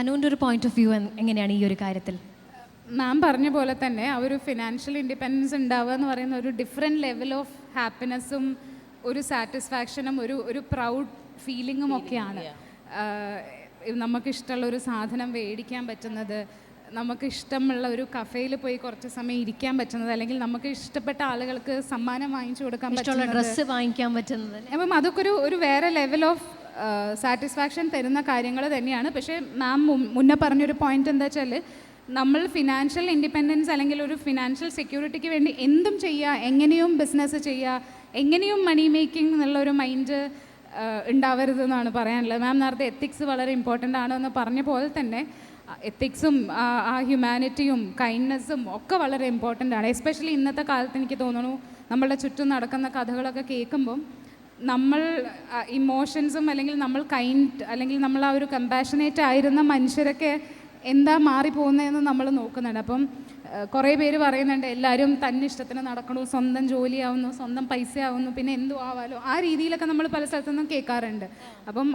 അനുവിന്റെ ഒരു point of view എങ്ങനെയാണ് ഈ ഒരു കാര്യത്തിൽ? മാം പറഞ്ഞ പോലെ തന്നെ ആ ഒരു ഫിനാൻഷ്യൽ ഇൻഡിപെൻഡൻസ് ഉണ്ടാവുക എന്ന് പറയുന്ന ഒരു ഡിഫറെന്റ് ലെവൽ ഓഫ് ഹാപ്പിനെസ്സും ഒരു സാറ്റിസ്ഫാക്ഷനും ഒരു ഒരു പ്രൗഡ് ഫീലിങ്ങും ഒക്കെയാണ്. നമുക്കിഷ്ടമുള്ള ഒരു സാധനം മേടിക്കാൻ പറ്റുന്നത് നമുക്ക് ഇഷ്ടമുള്ള ഒരു കഫേയിൽ പോയി കുറച്ച് സമയം ഇരിക്കാൻ പറ്റുന്നത് അല്ലെങ്കിൽ നമുക്ക് ഇഷ്ടപ്പെട്ട ആളുകൾക്ക് സമ്മാനം വാങ്ങിച്ചു കൊടുക്കാൻ പറ്റുന്ന ഡ്രസ്സ് വാങ്ങിക്കാൻ പറ്റുന്നത്. അപ്പം അതൊക്കെ ഒരു ഒരു വേറെ ലെവൽ ഓഫ് സാറ്റിസ്ഫാക്ഷൻ തരുന്ന കാര്യങ്ങൾ തന്നെയാണ്. പക്ഷേ മാം മുന്നേ പറഞ്ഞൊരു പോയിന്റ് എന്താ വെച്ചാൽ നമ്മൾ ഫിനാൻഷ്യൽ ഇൻഡിപെൻഡൻസ് അല്ലെങ്കിൽ ഒരു ഫിനാൻഷ്യൽ സെക്യൂരിറ്റിക്ക് വേണ്ടി എന്തും ചെയ്യുക എങ്ങനെയും ബിസിനസ് ചെയ്യുക എങ്ങനെയും മണി മേക്കിംഗ് എന്നുള്ളൊരു മൈൻഡ് ഉണ്ടാവരുത് എന്നാണ് പറയാനുള്ളത്. മാം നേരത്തെ എത്തിക്സ് വളരെ ഇമ്പോർട്ടന്റ് ആണെന്ന് പറഞ്ഞ പോലെ തന്നെ എത്തിക്സും ആ ഹ്യൂമാനിറ്റിയും കൈൻഡ്നെസ്സും ഒക്കെ വളരെ ഇമ്പോർട്ടന്റ് ആണ്. എസ്പെഷ്യലി ഇന്നത്തെ കാലത്ത് എനിക്ക് തോന്നുന്നു നമ്മളുടെ ചുറ്റും നടക്കുന്ന കഥകളൊക്കെ കേൾക്കുമ്പം നമ്മൾ ഇമോഷൻസും അല്ലെങ്കിൽ നമ്മൾ കൈൻഡ് അല്ലെങ്കിൽ നമ്മൾ ആ ഒരു കമ്പാഷനേറ്റ് ആയിരുന്ന മനുഷ്യരൊക്കെ എന്താ മാറിപ്പോകുന്നതെന്ന് നമ്മൾ നോക്കുന്നുണ്ട്. അപ്പം കുറേ പേര് പറയുന്നുണ്ട് എല്ലാവരും തന്നെ ഇഷ്ടത്തിന് നടക്കണു സ്വന്തം ജോലിയാവുന്നു സ്വന്തം പൈസ ആവുന്നു പിന്നെ എന്തു ആവാലോ. ആ രീതിയിലൊക്കെ നമ്മൾ പല സ്ഥലത്തുനിന്നും കേൾക്കാറുണ്ട്. അപ്പം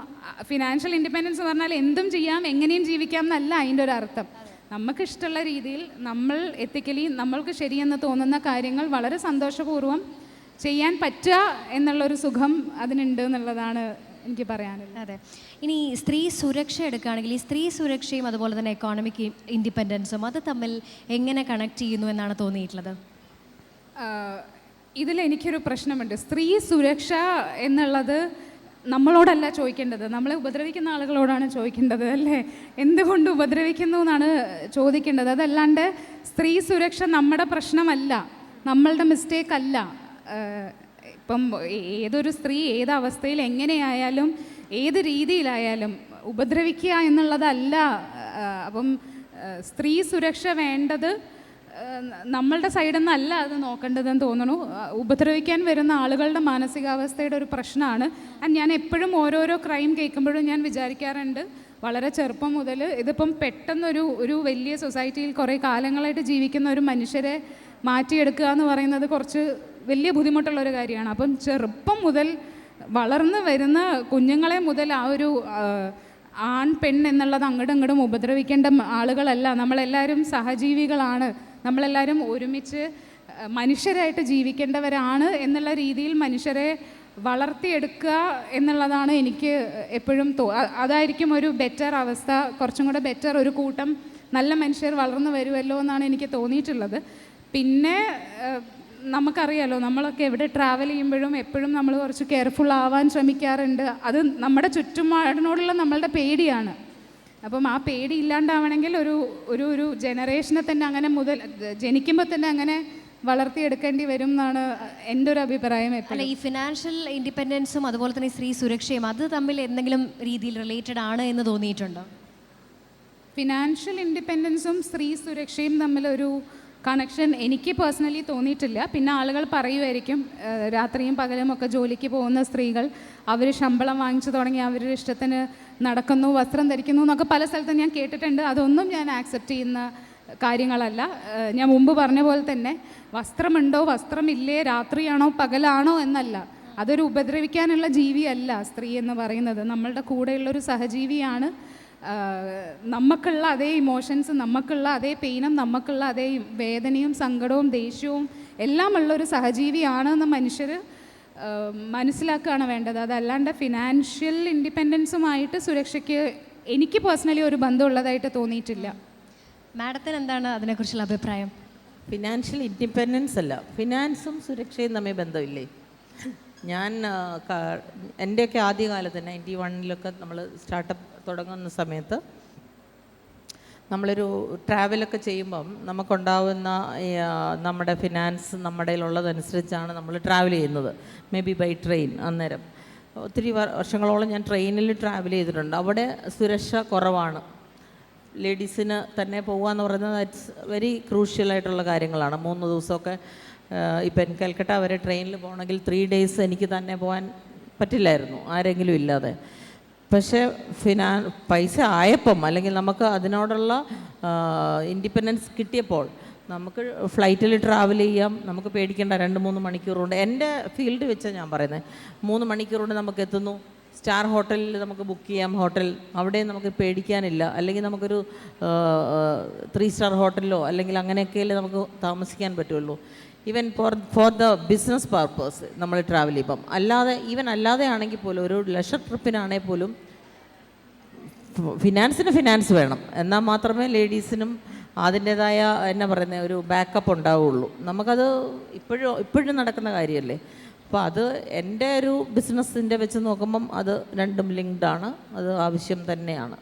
ഫിനാൻഷ്യൽ ഇൻഡിപെൻഡൻസ് എന്ന് പറഞ്ഞാൽ എന്തും ചെയ്യാം എങ്ങനെയും ജീവിക്കാം എന്നല്ല അതിന്റെ ഒരു അർത്ഥം. നമുക്ക് ഇഷ്ടമുള്ള രീതിയിൽ നമ്മൾ എത്തിക്കലി നമ്മൾക്ക് ശരിയെന്ന് തോന്നുന്ന കാര്യങ്ങൾ വളരെ സന്തോഷപൂർവം ചെയ്യാൻ പറ്റുക എന്നുള്ളൊരു സുഖം അതിനുണ്ട് എന്നുള്ളതാണ് എനിക്ക് പറയാനുള്ളത്. അതെ. ഇനി സ്ത്രീ സുരക്ഷ എടുക്കുകയാണെങ്കിൽ ഈ സ്ത്രീ സുരക്ഷയും അതുപോലെ തന്നെ എക്കോണമിക് ഇൻഡിപെൻഡൻസും അത് തമ്മിൽ എങ്ങനെ കണക്ട് ചെയ്യുന്നു എന്നാണ് തോന്നിയിട്ടുള്ളത്? ഇതിൽ എനിക്കൊരു പ്രശ്നമുണ്ട്. സ്ത്രീ സുരക്ഷ എന്നുള്ളത് നമ്മളോടല്ല ചോദിക്കേണ്ടത്. നമ്മളെ ഉപദ്രവിക്കുന്ന ആളുകളോടാണ് ചോദിക്കേണ്ടത് അല്ലേ? എന്തുകൊണ്ട് ഉപദ്രവിക്കുന്നു എന്നാണ് ചോദിക്കേണ്ടത്. അതല്ലാണ്ട് സ്ത്രീ സുരക്ഷ നമ്മുടെ പ്രശ്നമല്ല. നമ്മളുടെ മിസ്റ്റേക്ക് അല്ല. ഇപ്പം ഏതൊരു സ്ത്രീ ഏത് അവസ്ഥയിൽ എങ്ങനെയായാലും ഏത് രീതിയിലായാലും ഉപദ്രവിക്കുക എന്നുള്ളതല്ല. അപ്പം സ്ത്രീ സുരക്ഷ വേണ്ടത് നമ്മളുടെ സൈഡിൽ നിന്നല്ല അത് നോക്കേണ്ടതെന്ന് തോന്നുന്നു. ഉപദ്രവിക്കാൻ വരുന്ന ആളുകളുടെ മാനസികാവസ്ഥയുടെ ഒരു പ്രശ്നമാണ്. ആൻഡ് ഞാൻ എപ്പോഴും ഓരോരോ ക്രൈം കേൾക്കുമ്പോഴും ഞാൻ വിചാരിക്കാറുണ്ട് വളരെ ചെറുപ്പം മുതൽ ഇതിപ്പം പെട്ടെന്നൊരു ഒരു വലിയ സൊസൈറ്റിയിൽ കുറേ കാലങ്ങളായിട്ട് ജീവിക്കുന്ന ഒരു മനുഷ്യരെ മാറ്റിയെടുക്കുക എന്ന് പറയുന്നത് കുറച്ച് വലിയ ബുദ്ധിമുട്ടുള്ള ഒരു കാര്യമാണ്. അപ്പം ചെറുപ്പം മുതൽ വളർന്നു വരുന്ന കുഞ്ഞുങ്ങളെ മുതൽ ആ ഒരു ആൺ പെൺ എന്നുള്ളത് അങ്ങോട്ടും ഇങ്ങോട്ടും ഉപദ്രവിക്കേണ്ട ആളുകളല്ല. നമ്മളെല്ലാവരും സഹജീവികളാണ്. നമ്മളെല്ലാവരും ഒരുമിച്ച് മനുഷ്യരായിട്ട് ജീവിക്കേണ്ടവരാണ് എന്നുള്ള രീതിയിൽ മനുഷ്യരെ വളർത്തിയെടുക്കുക എന്നുള്ളതാണ് എനിക്ക് എപ്പോഴും തോ അതായിരിക്കും ഒരു ബെറ്റർ അവസ്ഥ. കുറച്ചും കൂടെ ബെറ്റർ ഒരു കൂട്ടം നല്ല മനുഷ്യർ വളർന്നു വരുമല്ലോ എന്നാണ് എനിക്ക് തോന്നിയിട്ടുള്ളത്. പിന്നെ നമുക്കറിയാലോ നമ്മളൊക്കെ എവിടെ ട്രാവൽ ചെയ്യുമ്പോഴും എപ്പോഴും നമ്മൾ കുറച്ച് കെയർഫുൾ ആവാൻ ശ്രമിക്കാറുണ്ട്. അത് നമ്മുടെ ചുറ്റുപാടിനോടുള്ള നമ്മളുടെ പേടിയാണ്. അപ്പം ആ പേടി ഇല്ലാണ്ടാവണമെങ്കിൽ ഒരു ഒരു ഒരു ജനറേഷനെ തന്നെ അങ്ങനെ മുതൽ ജനിക്കുമ്പോൾ തന്നെ അങ്ങനെ വളർത്തിയെടുക്കേണ്ടി വരും എന്നാണ് എന്റെ ഒരു അഭിപ്രായം അല്ല ഈ ഫിനാൻഷ്യൽ ഇൻഡിപെൻഡൻസും അതുപോലെ തന്നെ സ്ത്രീ സുരക്ഷയും അത് തമ്മിൽ എന്തെങ്കിലും രീതിയിൽ റിലേറ്റഡ് ആണ് എന്ന് തോന്നിയിട്ടുണ്ടോ? ഫിനാൻഷ്യൽ ഇൻഡിപെൻഡൻസും സ്ത്രീ സുരക്ഷയും തമ്മിലൊരു കണക്ഷൻ എനിക്ക് പേഴ്സണലി തോന്നിയിട്ടില്ല. പിന്നെ ആളുകൾ പറയുമായിരിക്കും രാത്രിയും പകലും ഒക്കെ ജോലിക്ക് പോകുന്ന സ്ത്രീകൾ അവർ ശമ്പളം വാങ്ങിച്ചു തുടങ്ങി അവരുടെ ഇഷ്ടത്തിന് നടക്കുന്നു വസ്ത്രം ധരിക്കുന്നു എന്നൊക്കെ പല സ്ഥലത്തും ഞാൻ കേട്ടിട്ടുണ്ട്. അതൊന്നും ഞാൻ ആക്സെപ്റ്റ് ചെയ്യുന്ന കാര്യങ്ങളല്ല. ഞാൻ മുമ്പ് പറഞ്ഞ പോലെ തന്നെ വസ്ത്രമുണ്ടോ വസ്ത്രമില്ലേ രാത്രിയാണോ പകലാണോ എന്നല്ല. അതൊരു ഉപദ്രവിക്കാനുള്ള ജീവിയല്ല സ്ത്രീ എന്ന് പറയുന്നത്. നമ്മളുടെ കൂടെയുള്ളൊരു സഹജീവിയാണ്. നമുക്കുള്ള അതേ ഇമോഷൻസ് നമുക്കുള്ള അതേ പെയിനും നമുക്കുള്ള അതേ വേദനയും സങ്കടവും ദേഷ്യവും എല്ലാം ഉള്ള ഒരു സഹജീവിയാണെന്ന് മനുഷ്യർ മനസ്സിലാക്കുകയാണ് വേണ്ടത്. അതല്ലാണ്ട് ഫിനാൻഷ്യൽ ഇൻഡിപെൻഡൻസുമായിട്ട് സുരക്ഷയ്ക്ക് എനിക്ക് പേഴ്സണലി ഒരു ബന്ധമുള്ളതായിട്ട് തോന്നിയിട്ടില്ല. മാഡത്തിന് എന്താണ് അതിനെക്കുറിച്ചുള്ള അഭിപ്രായം? ഫിനാൻഷ്യൽ ഇൻഡിപെൻഡൻസ് അല്ല. ഫിനാൻസും സുരക്ഷയും തമ്മിൽ ബന്ധമില്ലേ? ഞാൻ എന്റെയൊക്കെ ആദ്യകാലത്ത് നയന്റി വണ്ണിലൊക്കെ നമ്മൾ സ്റ്റാർട്ടപ്പ് തുടങ്ങുന്ന സമയത്ത് നമ്മളൊരു ട്രാവലൊക്കെ ചെയ്യുമ്പം നമുക്കുണ്ടാവുന്ന നമ്മുടെ ഫിനാൻസ് നമ്മുടെ ഉള്ളതനുസരിച്ചാണ് നമ്മൾ ട്രാവൽ ചെയ്യുന്നത്. മേ ബി ബൈ ട്രെയിൻ അന്നേരം. ഒത്തിരി വർ- വർഷങ്ങളോളം ഞാൻ ട്രെയിനിൽ ട്രാവൽ ചെയ്തിട്ടുണ്ട്. അവിടെ സുരക്ഷ കുറവാണ്. ലേഡീസിന് തന്നെ പോകുക എന്ന് പറയുന്നത് ഇറ്റ്സ് വെരി ക്രൂഷ്യലായിട്ടുള്ള കാര്യങ്ങളാണ്. മൂന്ന് ദിവസമൊക്കെ ഇപ്പം കൽക്കട്ട വരെ ട്രെയിനിൽ പോകണമെങ്കിൽ ത്രീ ഡേയ്സ് എനിക്ക് തന്നെ പോകാൻ പറ്റില്ലായിരുന്നു ആരെങ്കിലും ഇല്ലാതെ. പക്ഷേ ഫിനാൻ പൈസ ആയപ്പം അല്ലെങ്കിൽ നമുക്ക് അതിനോടുള്ള ഇൻഡിപെൻഡൻസ് കിട്ടിയപ്പോൾ നമുക്ക് ഫ്ലൈറ്റിൽ ട്രാവൽ ചെയ്യാം നമുക്ക് പേടിക്കേണ്ട രണ്ട് മൂന്ന് മണിക്കൂർ കൊണ്ട്. എന്റെ ഫീൽഡ് വെച്ചാൽ ഞാൻ പറയുന്നത് മൂന്ന് മണിക്കൂർ കൊണ്ട് നമുക്ക് എത്തുന്നു. സ്റ്റാർ ഹോട്ടലിൽ നമുക്ക് ബുക്ക് ചെയ്യാം. ഹോട്ടൽ അവിടെ നമുക്ക് പേടിക്കാനില്ല. അല്ലെങ്കിൽ നമുക്കൊരു ത്രീ സ്റ്റാർ ഹോട്ടലിലോ അല്ലെങ്കിൽ അങ്ങനെയൊക്കെയല്ലേ നമുക്ക് താമസിക്കാൻ പറ്റുള്ളൂ. Even for for the business purpose നമ്മൾ ട്രാവൽ ചെയ്യുമ്പം അല്ലാതെ ഈവൻ അല്ലാതെ ആണെങ്കിൽ പോലും ഒരു ലഷർ ട്രിപ്പിനാണെങ്കിൽ പോലും ഫിനാൻസിന് ഫിനാൻസ് വേണം. എന്നാൽ മാത്രമേ ലേഡീസിനും അതിന്റേതായ എന്നാ പറയുന്ന ഒരു ബാക്കപ്പ് ഉണ്ടാവുള്ളൂ. നമുക്കത് ഇപ്പോഴും ഇപ്പോഴും നടക്കുന്ന കാര്യമല്ലേ? അപ്പോൾ അത് എന്റെ ഒരു ബിസിനസ്സിന്റെ വെച്ച് നോക്കുമ്പം അത് രണ്ടും ലിങ്ക്ഡ് ആണ്. അത് ആവശ്യം തന്നെയാണ്.